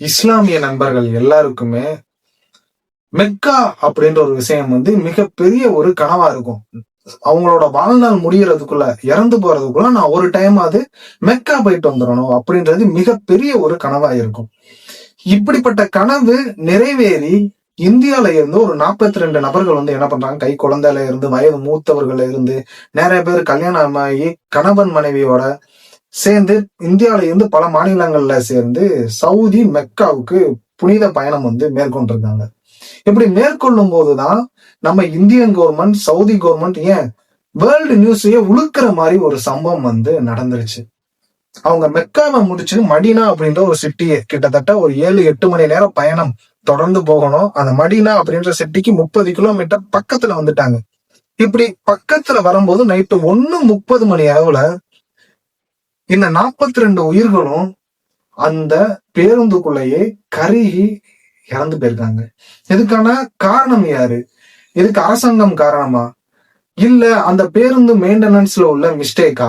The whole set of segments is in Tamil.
இஸ்லாமிய நண்பர்கள் எல்லாருக்குமே மெக்கா அப்படின்ற ஒரு விஷயம் வந்து மிகப்பெரிய ஒரு கனவா இருக்கும். அவங்களோட வாழ்நாள் முடியறதுக்குள்ள இறந்து போறதுக்குள்ள நான் ஒரு டைம் அது மெக்கா போயிட்டு வந்துடணும் அப்படின்றது மிகப்பெரிய ஒரு கனவா இருக்கும். இப்படிப்பட்ட கனவு நிறைவேறி இந்தியால இருந்து ஒரு நாற்பத்தி ரெண்டு நபர்கள் வந்து என்ன பண்றாங்க? கை குழந்தையில இருந்து வயது மூத்தவர்கள்ல இருந்து நிறைய பேர் கல்யாணம் ஆகி கணவன் மனைவியோட சேர்ந்து இந்தியாவில இருந்து பல மாநிலங்கள்ல சேர்ந்து சவுதி மெக்காவுக்கு புனித பயணம் வந்து மேற்கொண்டிருக்காங்க. இப்படி மேற்கொள்ளும் போதுதான் நம்ம இந்தியன் கவர்மெண்ட் சவுதி கவர்மெண்ட் ஏன் வேர்ல்டு நியூஸையே உழுக்கிற மாதிரி ஒரு சம்பவம் வந்து நடந்துருச்சு. அவங்க மெக்காவை முடிச்சு மடினா அப்படின்ற ஒரு சிட்டியை கிட்டத்தட்ட ஒரு ஏழு எட்டு மணி நேரம் பயணம் தொடர்ந்து போகணும். அந்த மடினா அப்படின்ற சிட்டிக்கு முப்பது கிலோமீட்டர் பக்கத்துல வந்துட்டாங்க. இப்படி பக்கத்துல வரும்போது நைட்டு ஒண்ணு முப்பது மணி அளவுல இந்த நாற்பத்தி ரெண்டு உயிர்களும் அந்த பேருந்துக்குள்ளேயே கருகி இறந்து போயிருக்காங்க. இதுக்கான காரணம் யாரு? இதுக்கு அரசாங்கம் காரணமா? இல்ல அந்த பேருந்து மெயின்டெனன்ஸ்ல உள்ள மிஸ்டேக்கா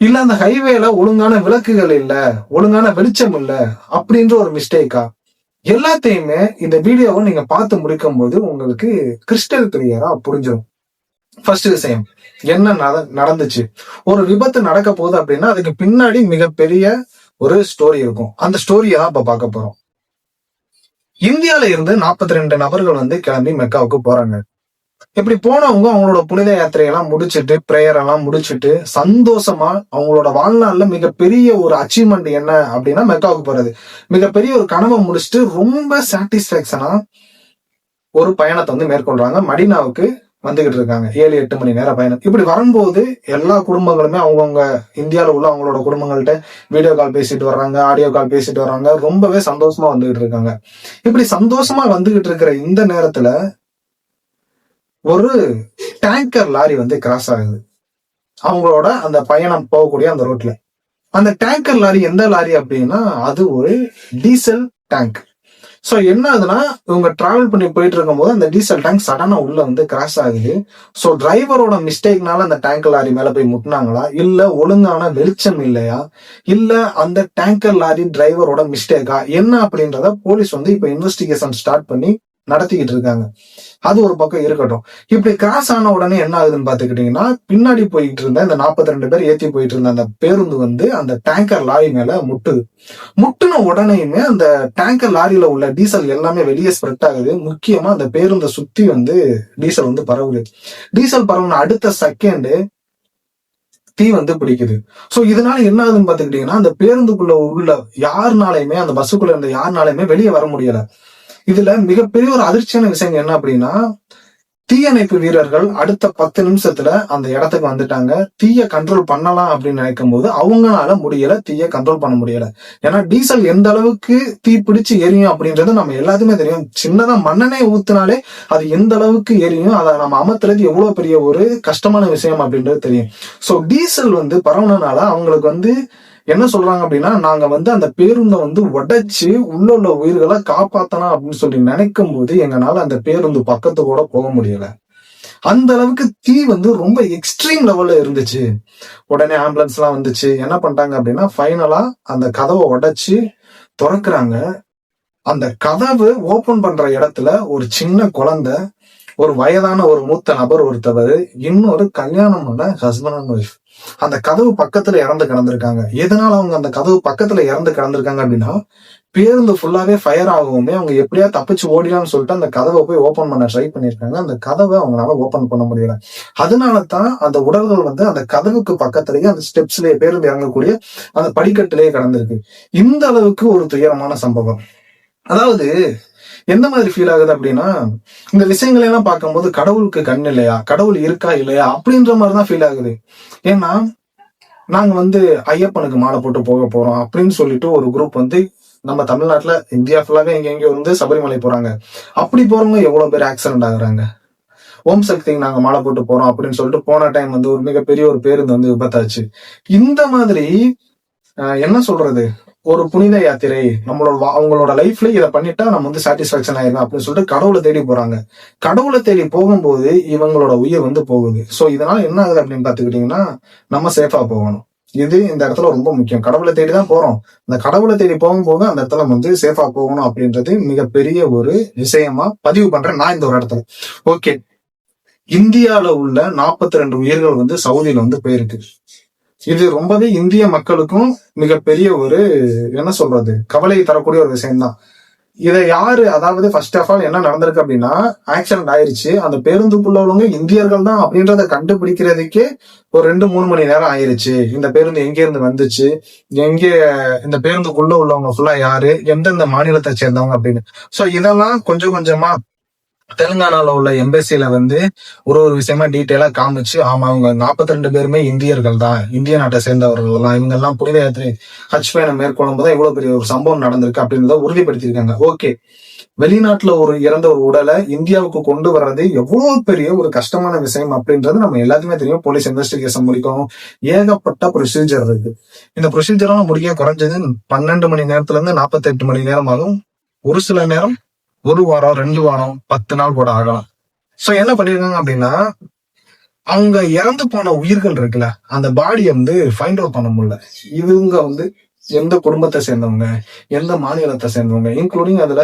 இல்ல அந்த ஹைவேல ஒழுங்கான விளக்குகள் இல்ல ஒழுங்கான வெளிச்சம் இல்ல அப்படின்ற ஒரு மிஸ்டேக்கா எல்லாத்தையுமே இந்த வீடியோவை நீங்க பார்த்து முடிக்கும் போது உங்களுக்கு கிறிஸ்டல் கிளியரா புரிஞ்சிடும் ஃபர்ஸ்ட் விஷயம் என்ன நடந்துச்சு? ஒரு விபத்து நடக்க போகுது அப்படின்னா அதுக்கு பின்னாடி மிகப்பெரிய ஒரு ஸ்டோரி இருக்கும். அந்த ஸ்டோரியை தான் இப்ப பார்க்க போறோம். இந்தியால இருந்து 42 ரெண்டு நபர்கள் வந்து கிளம்பி மெக்காவுக்கு போறாங்க. இப்படி போனவங்க அவங்களோட புனித யாத்திரையெல்லாம் முடிச்சிட்டு பிரேயர் எல்லாம் முடிச்சிட்டு சந்தோஷமா அவங்களோட வாழ்நாள்ல மிகப்பெரிய ஒரு அச்சீவ்மெண்ட் என்ன அப்படின்னா மெக்காவுக்கு போறது. மிகப்பெரிய ஒரு கனவை முடிச்சுட்டு ரொம்ப சாட்டிஸ்பேக்ஷனா ஒரு பயணத்தை வந்து மேற்கொள்றாங்க. மடினாவுக்கு வந்துகிட்டு இருக்காங்க. ஏழு எட்டு மணி நேரம் பயணம். இப்படி வரும்போது எல்லா குடும்பங்களுமே அவங்கவுங்க இந்தியாவில் உள்ள அவங்களோட குடும்பங்கள்கிட்ட வீடியோ கால் பேசிட்டு வர்றாங்க ஆடியோ கால் பேசிட்டு வர்றாங்க. ரொம்பவே சந்தோஷமா வந்துகிட்டு இருக்காங்க. இப்படி சந்தோஷமா வந்துகிட்டு இருக்கிற இந்த நேரத்துல ஒரு டேங்கர் லாரி வந்து கிராஸ் ஆகுது. அவங்களோட அந்த பயணம் போகக்கூடிய அந்த ரோட்ல அந்த டேங்கர் லாரி எந்த லாரி அப்படின்னா அது ஒரு டீசல் டேங்க் ஸோ என்ன ஆகுதுன்னா இவங்க டிராவல் பண்ணி போயிட்டு இருக்கும்போது அந்த டீசல் டேங்க் சடனாக உள்ள வந்து கிராஷ் ஆகுது. ஸோ டிரைவரோட மிஸ்டேக்னால அந்த டேங்கர் லாரி மேலே போய் முட்டினாங்களா? இல்லை ஒழுங்கான வெளிச்சம் இல்லையா? இல்லை அந்த டேங்கர் லாரி டிரைவரோட மிஸ்டேக்கா என்ன அப்படின்றத போலீஸ் வந்து இப்போ இன்வெஸ்டிகேஷன் ஸ்டார்ட் பண்ணி நடத்திக்கிட்டு இருக்காங்க. அது ஒரு பக்கம் இருக்கட்டும். இப்படி கிராஸ் ஆன உடனே என்ன ஆகுதுன்னு பாத்துக்கிட்டீங்கன்னா பின்னாடி போயிட்டு இருந்த இந்த 42 ரெண்டு பேர் ஏத்தி போயிட்டு இருந்த அந்த பேருந்து வந்து அந்த டேங்கர் லாரி மேல முட்டுது. முட்டுன உடனேயுமே அந்த டேங்கர் லாரியில உள்ள டீசல் எல்லாமே வெளியே ஸ்ப்ரெட் ஆகுது. முக்கியமா அந்த பேருந்தை சுத்தி வந்து டீசல் வந்து பரவுது. டீசல் பரவுன அடுத்த செகண்ட் தீ வந்து பிடிக்குது. சோ இதனால என்ன ஆகுதுன்னு பாத்துக்கிட்டீங்கன்னா அந்த பேருந்துக்குள்ள உள்ள யாருனாலையுமே அந்த பஸ்ஸுக்குள்ள இருந்த யாருனாலையுமே வெளியே வர முடியல. இதுல மிகப்பெரிய ஒரு அதிர்ச்சியான விஷயம் என்ன அப்படின்னா தீயணைப்பு வீரர்கள் அடுத்த பத்து நிமிஷத்துல அந்த இடத்துக்கு வந்துட்டாங்க. தீய கண்ட்ரோல் பண்ணலாம் அப்படின்னு நினைக்கும் போது அவங்களால முடியல தீய கண்ட்ரோல் பண்ண முடியல. ஏன்னா டீசல் எந்த அளவுக்கு தீ பிடிச்சு எரியும் அப்படின்றது நம்ம எல்லாத்துக்குமே தெரியும். சின்னதா மண்ணெண்ணெய் ஊத்துனாலே அது எந்த அளவுக்கு எரியும் அதை நம்ம அமர்த்துறது எவ்வளவு பெரிய ஒரு கஷ்டமான விஷயம் அப்படின்றது தெரியும். சோ டீசல் வந்து பரவுனனால அவங்களுக்கு வந்து என்ன சொல்றாங்க அப்படின்னா நாங்க வந்து அந்த பேருந்தை வந்து உடைச்சு உள்ள உள்ள உயிர்களை காப்பாத்தலாம் அப்படின்னு சொல்லி நினைக்கும் போது எங்களால அந்த பேருந்து பக்கத்து கூட போக முடியல. அந்த அளவுக்கு தீ வந்து ரொம்ப எக்ஸ்ட்ரீம் லெவல்ல இருந்துச்சு. உடனே ஆம்புலன்ஸ் எல்லாம் வந்துச்சு. என்ன பண்ணிட்டாங்க அப்படின்னா ஃபைனலா அந்த கதவை உடைச்சு திறக்கிறாங்க. அந்த கதவு ஓபன் பண்ற இடத்துல ஒரு சின்ன குழந்தை ஒரு வயதான ஒரு மூத்த நபர் ஒருத்தவர் இன்னொரு கல்யாணம் பண்ண ஹஸ்பண்ட் அண்ட் ஒய்ஃப் அந்த கதவு பக்கத்துல இறந்து கிடந்திருக்காங்க. எதனால அவங்க அந்த கதவு பக்கத்துல இறந்து கிடந்திருக்காங்க அப்படின்னா பேருந்து ஃபுல்லாவே ஃபயர் ஆகவுமே அவங்க எப்படியா தப்பிச்சு ஓடிலாம்னு சொல்லிட்டு அந்த கதவை போய் ஓபன் பண்ண ட்ரை பண்ணிருக்காங்க அந்த கதவை அவங்களால ஓபன் பண்ண முடியல. அதனால தான் அந்த உடல்கள் வந்து அந்த கதவுக்கு பக்கத்துலயே அந்த ஸ்டெப்ஸ்லயே பேருந்து இறங்கக்கூடிய அந்த படிக்கட்டுலயே கடந்திருக்கு. இந்த அளவுக்கு ஒரு துயரமான சம்பவம். அதாவது எந்த மாதிரி ஃபீல் ஆகுது அப்படின்னா இந்த விஷயங்களை எல்லாம் பார்க்கும்போது கடவுளுக்கு கண் இல்லையா? கடவுள் இருக்கா இல்லையா? அப்படின்ற மாதிரி தான் ஃபீல் ஆகுது. ஏன்னா நாங்க வந்து ஐயப்பனுக்கு மாலை போட்டு போக போறோம் அப்படின்னு சொல்லிட்டு ஒரு குரூப் வந்து நம்ம தமிழ்நாட்டுல இந்தியா ஃபுல்லாவே எங்க எங்கேயோ வந்து சபரிமலை போறாங்க. அப்படி போறவங்க எவ்வளவு பேர் ஆக்சிடென்ட் ஆகுறாங்க? ஓம் சக்திக்கு நாங்க மாலை போட்டு போறோம் அப்படின்னு சொல்லிட்டு போன டைம் வந்து ஒரு மிகப்பெரிய ஒரு பேருந்து வந்து விபத்தாச்சு. இந்த மாதிரி ஆஹ், என்ன சொல்றது? ஒரு புனித யாத்திரை நம்மளோட அவங்களோட லைஃப்ல இதை பண்ணிட்டா நம்ம வந்து சாட்டிஸ்பாக்சன் ஆயிரும் அப்படின்னு சொல்லிட்டு கடவுளை தேடி போறாங்க. கடவுளை தேடி போகும்போது இவங்களோட உயிர் வந்து போகுது. சோ இதனால என்ன ஆகுது அப்படின்னு பாத்துக்கிட்டீங்கன்னா நம்ம சேஃபா போகணும். இது இந்த இடத்துல ரொம்ப முக்கியம். கடவுளை தேடி தான் போறோம். இந்த கடவுளை தேடி போகும்போது அந்த இடத்துல வந்து சேஃபா போகணும் அப்படின்றது மிகப்பெரிய ஒரு விஷயமா பதிவு பண்றேன் நான் இந்த ஒரு இடத்துல. ஓகே இந்தியால உள்ள நாற்பத்தி ரெண்டு உயிர்கள் வந்து சவுதியில வந்து போயிருக்கு. இது ரொம்பவே இந்திய மக்களுக்கும் மிகப்பெரிய ஒரு என்ன சொல்றது கவலை தரக்கூடிய ஒரு விஷயம்தான். இதை யாரு அதாவது ஃபர்ஸ்ட் ஆஃப் ஆல் என்ன நடந்திருக்கு அப்படின்னா ஆக்சிடென்ட் ஆயிருச்சு. அந்த பேருந்துக்குள்ளவங்க உள்ளவங்க இந்தியர்கள் தான் அப்படின்றத கண்டுபிடிக்கிறதுக்கே ஒரு ரெண்டு மூணு மணி நேரம் ஆயிருச்சு. இந்த பேருந்து எங்க இருந்து வந்துச்சு? எங்க இந்த பேருந்துக்குள்ள உள்ளவங்க ஃபுல்லா யாரு? எந்தெந்த மாநிலத்தை சேர்ந்தவங்க அப்படின்னு. சோ இதெல்லாம் கொஞ்சம் கொஞ்சமா தெலுங்கானால உள்ள எம்பசியில வந்து ஒரு ஒரு விஷயமா டீட்டெயிலா காமிச்சு ஆமா அவங்க நாற்பத்தி ரெண்டு பேருமே இந்தியர்கள் தான். இந்திய நாட்டை சேர்ந்தவர்கள் தான் இவங்க எல்லாம் புனித யாத்திரை ஹஜ் பயணம் மேற்கொள்ளும் போது இவ்வளவு பெரிய ஒரு சம்பவம் நடந்திருக்கு அப்படின்றத உறுதிப்படுத்தியிருக்காங்க. ஓகே. வெளிநாட்டுல ஒரு இறந்த ஒரு உடலை இந்தியாவுக்கு கொண்டு வர்றது எவ்வளவு பெரிய ஒரு கஷ்டமான விஷயம் அப்படின்றது நம்ம எல்லாத்துக்குமே தெரியும். போலீஸ் இன்வெஸ்டிகேஷன் முடிக்கணும். ஏகப்பட்ட ப்ரொசீஜர் இருக்கு. இந்த ப்ரொசீஜரெல்லாம் முடிக்க குறைஞ்சது பன்னெண்டு மணி நேரத்துல இருந்து நாற்பத்தி எட்டு மணி நேரம் ஆகும். ஒரு சில நேரம் ஒரு வாரம் ரெண்டு வாரம் பத்து நாள் கூட ஆகலாம். சோ என்ன பண்ணிருக்காங்க அப்படின்னா அவங்க இறந்து போன உயிர்கள் இருக்குல்ல அந்த பாடியை வந்து ஃபைண்ட் அவுட் பண்ண முடியல. இவங்க வந்து எந்த குடும்பத்தை சேர்ந்தவங்க எந்த மாநிலத்தை சேர்ந்தவங்க இன்க்ளூடிங் அதுல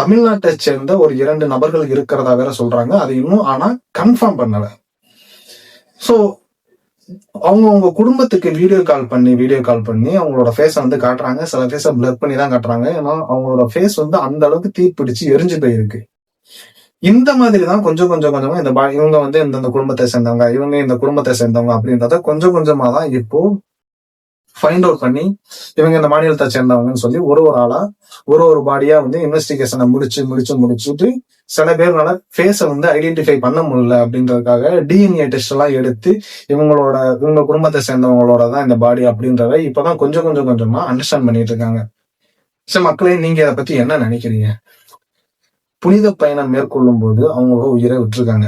தமிழ்நாட்டை சேர்ந்த ஒரு இரண்டு நபர்கள் இருக்கிறதா வேற சொல்றாங்க. அது இன்னும் ஆனா கன்ஃபார்ம் பண்ணல. சோ அவங்க அவங்க குடும்பத்துக்கு வீடியோ கால் பண்ணி வீடியோ கால் பண்ணி அவங்களோட ஃபேஸை வந்து காட்டுறாங்க. சில ஃபேஸை பிளர் பண்ணி தான் காட்டுறாங்க. ஏன்னா அவங்களோட ஃபேஸ் வந்து அந்த அளவுக்கு தீப்பிடிச்சு எரிஞ்சு போயிருக்கு. இந்த மாதிரி தான் கொஞ்சம் கொஞ்சம் கொஞ்சமா இந்த இவங்க வந்து இந்த குடும்பத்தை சேர்ந்தவங்க இவங்க இந்த குடும்பத்தை சேர்ந்தவங்க அப்படின்றத கொஞ்சம் கொஞ்சமா தான் இப்போ ஃபைண்ட் அவுட் பண்ணி இவங்க இந்த மாநிலத்தை சேர்ந்தவங்கன்னு சொல்லி ஒரு ஒரு ஆளா ஒரு ஒரு பாடியா வந்து இன்வெஸ்டிகேஷனை முடிச்சு முடிச்சு முடிச்சுட்டு சில பேர்னால ஃபேஸை வந்து ஐடென்டிஃபை பண்ண முடியல அப்படின்றதுக்காக டிஎன்ஏ டெஸ்ட் எல்லாம் எடுத்து இவங்களோட இவங்க குடும்பத்தை சேர்ந்தவங்களோட தான் இந்த பாடி அப்படின்றத இப்பதான் கொஞ்சம் கொஞ்சம் கொஞ்சமா அண்டர்ஸ்டாண்ட் பண்ணிட்டு இருக்காங்க. சரி மக்களே நீங்க இதை பத்தி என்ன நினைக்கிறீங்க? புனித பயணம் மேற்கொள்ளும் போது அவங்களோட உயிரை விட்டுருக்காங்க.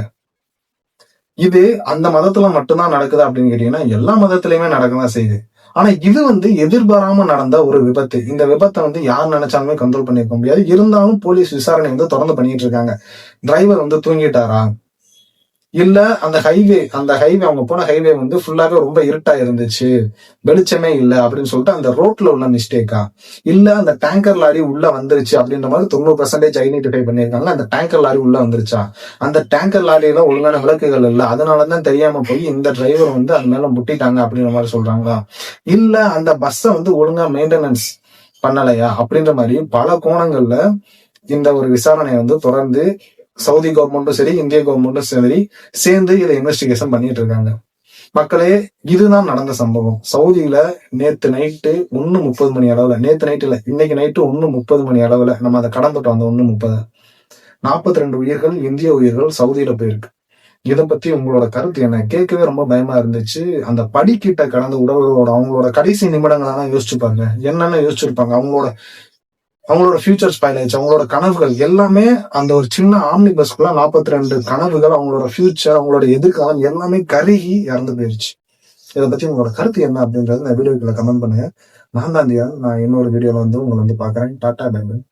இது அந்த மதத்துல மட்டும்தான் நடக்குது அப்படின்னு கேட்டீங்கன்னா எல்லா மதத்திலயுமே நடக்கதான் செய்யுது. ஆனா இது வந்து எதிர்பாராம நடந்த ஒரு விபத்து. இந்த விபத்தை வந்து யார் நினைச்சாலுமே கண்ட்ரோல் பண்ணிருக்க முடியாது. இருந்தாலும் போலீஸ் விசாரணை வந்து தொடர்ந்து பண்ணிட்டு இருக்காங்க. டிரைவர் வந்து தூங்கிட்டாரா? இல்ல அந்த ஹைவே அந்த ஹைவே அவங்க போன ஹைவே வந்து ஃபுல்லாவே ரொம்ப இருட்டா இருந்துச்சு. வெளிச்சமே இல்ல அப்படின்னு சொல்லிட்டு அந்த ரோட்ல உள்ள மிஸ்டேக்கா இல்ல அந்த டேங்கர் லாரி உள்ள வந்துருச்சு அப்படின்ற மாதிரி தொண்ணூறு பர்சன்டேஜ் ஐடென்டிஃபை பண்ணிருக்காங்க அந்த டேங்கர் லாரி உள்ள வந்துருச்சா? அந்த டேங்கர் லாரியில ஒழுங்கான விளக்குகள் இல்ல. அதனாலதான் தெரியாம போய் இந்த டிரைவர் வந்து அது மேல முட்டிட்டாங்க அப்படின்ற மாதிரி சொல்றாங்களா? இல்ல அந்த பஸ்ஸை வந்து ஒழுங்கா மெயின்டெனன்ஸ் பண்ணலையா? அப்படின்ற மாதிரி பல கோணங்கள்ல இந்த ஒரு விசாரணையை வந்து தொடர்ந்து சவுதி கவர்மெண்ட்டும் சரி இந்திய கவர்மெண்ட்டும் சரி சேர்ந்து இதை இன்வெஸ்டிகேஷன் பண்ணிட்டு இருக்காங்க. மக்களே இதுதான் நடந்த சம்பவம். சவுதியில நேத்து நைட்டு ஒன்னு முப்பது மணி அளவுல நேத்து நைட்டு இல்ல இன்னைக்கு நைட்டு ஒன்னு முப்பது மணி அளவுல நம்ம அதை கடந்துட்டோம் அந்த ஒன்னு முப்பது. நாற்பத்தி ரெண்டு உயிர்கள் இந்திய உயிர்கள் சவுதியில போயிருக்கு. இதை பத்தி உங்களோட கருத்து என்ன? கேட்கவே ரொம்ப பயமா இருந்துச்சு. அந்த படிக்கிட்ட கடந்த உடல்களோட அவங்களோட கடைசி நிமிடங்களெல்லாம் யோசிச்சுப்பாங்க என்னென்ன யோசிச்சிருப்பாங்க? அவங்களோட அவங்களோட ஃபியூச்சர்ஸ் ஸ்பைல் அவங்களோட கனவுகள் எல்லாமே அந்த ஒரு சின்ன ஆம்னி பஸ்க்குள்ள நாற்பத்தி ரெண்டு கனவுகள் அவங்களோட ஃபியூச்சர் அவங்களோட எதிர்காலம் எல்லாமே கருகி இறந்து போயிருச்சு. இதை பத்தி உங்களோட கருத்து என்ன அப்படின்றது இந்த வீடியோக்குள்ள கமெண்ட் பண்ணுங்க. நான் தான் நான் இன்னொரு வீடியோல வந்து உங்களை வந்து பாக்குறேன் டாடா பேங்க்